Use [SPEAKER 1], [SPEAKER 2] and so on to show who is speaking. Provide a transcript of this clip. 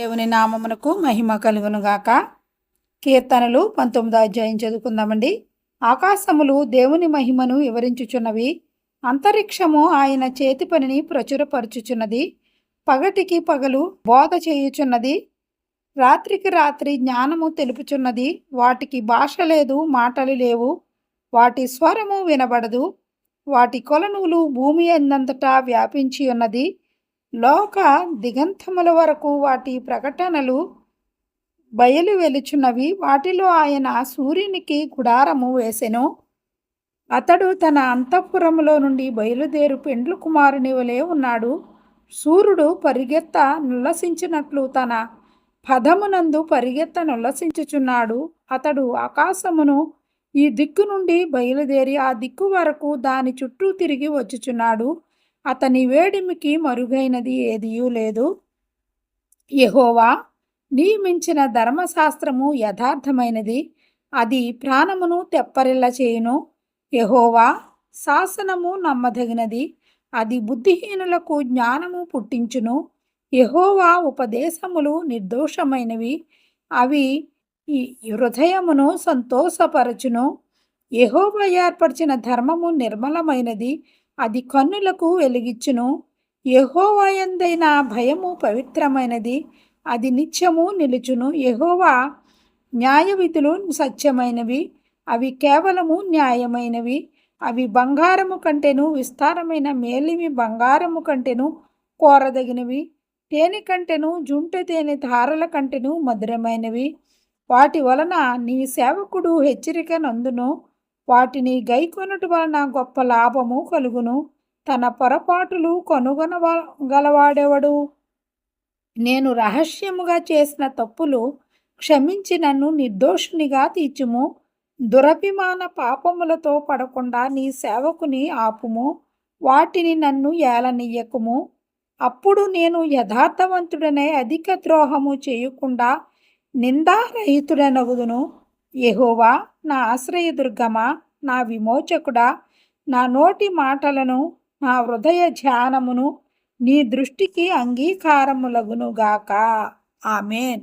[SPEAKER 1] దేవుని నామమునకు మహిమ కలుగునుగాక. కీర్తనలు పంతొమ్మిదో అధ్యాయం చదువుకుందామండి. ఆకాశములు దేవుని మహిమను వివరించుచున్నవి. అంతరిక్షము ఆయన చేతి పనిని ప్రచురపరచుచున్నది. పగటికి పగలు బోధ చేయుచున్నది. రాత్రికి రాత్రి జ్ఞానము తెలుపుచున్నది. వాటికి భాష లేదు మాటలు లేవు. వాటి స్వరము వినబడదు. వాటి కొలనులు భూమి అందంతటా వ్యాపించి ఉన్నది లోక దిగంతముల వరకు వాటి ప్రకటనలు బయలు వెలుచున్నవి. వాటిలో ఆయన సూర్యునికి గుడారము వేసెను. అతడు తన అంతఃపురములో నుండి బయలుదేరు పెండ్లు కుమారుని వలె ఉన్నాడు. సూర్యుడు పరిగెత్త నుల్లసించినట్లు తన పదమునందు పరిగెత్త నుల్లసించుచున్నాడు. అతడు ఆకాశమును ఈ దిక్కు నుండి బయలుదేరి ఆ దిక్కు వరకు దాని చుట్టూ తిరిగి వచ్చుచున్నాడు. అతని వేడిమికి మరుగైనది ఏదియూ లేదు. యహోవా నియమించిన ధర్మశాస్త్రము యథార్థమైనది. అది ప్రాణమును తెప్పరిల్ల చేయును. యహోవా శాసనము నమ్మదగినది. అది బుద్ధిహీనులకు జ్ఞానము పుట్టించును. యహోవా ఉపదేశములు నిర్దోషమైనవి. అవి ఈ హృదయమును సంతోషపరచును. యహోవా ఏర్పరిచిన ధర్మము నిర్మలమైనది. అది కన్నులకు వెలిగిచ్చును. యహోవాయందైన భయము పవిత్రమైనది అది నిత్యము నిలుచును. యహోవా న్యాయవిధులు సత్యమైనవి అవి కేవలము న్యాయమైనవి. అవి బంగారము కంటేను విస్తారమైన మేలిమి బంగారము కంటేను కోరదగినవి. తేనె కంటెను జుంట తేనె ధారల కంటెను మధురమైనవి. వాటి వలన నీ సేవకుడు హెచ్చరిక నందును. వాటిని గైకొనుట వలన గొప్ప లాభము కలుగును. తన పొరపాటులు కొనుగొనగలవాడెవడు? నేను రహస్యముగా చేసిన తప్పులు క్షమించి నన్ను నిర్దోషునిగా తీర్చుము. దురభిమాన పాపములతో పడకుండా నీ సేవకుని ఆపుము. వాటిని నన్ను ఏలనియ్యకుము అప్పుడు నేను యథార్థవంతుడనే అధిక ద్రోహము చేయకుండా నిందారహితుడనగుదును. యహోవా నా ఆశ్రయదుర్గమా? నా విమోచకుడా నా నోటి మాటలను నా హృదయ ధ్యానమును నీ దృష్టికి అంగీకారములగునుగాక. ఆమెన్.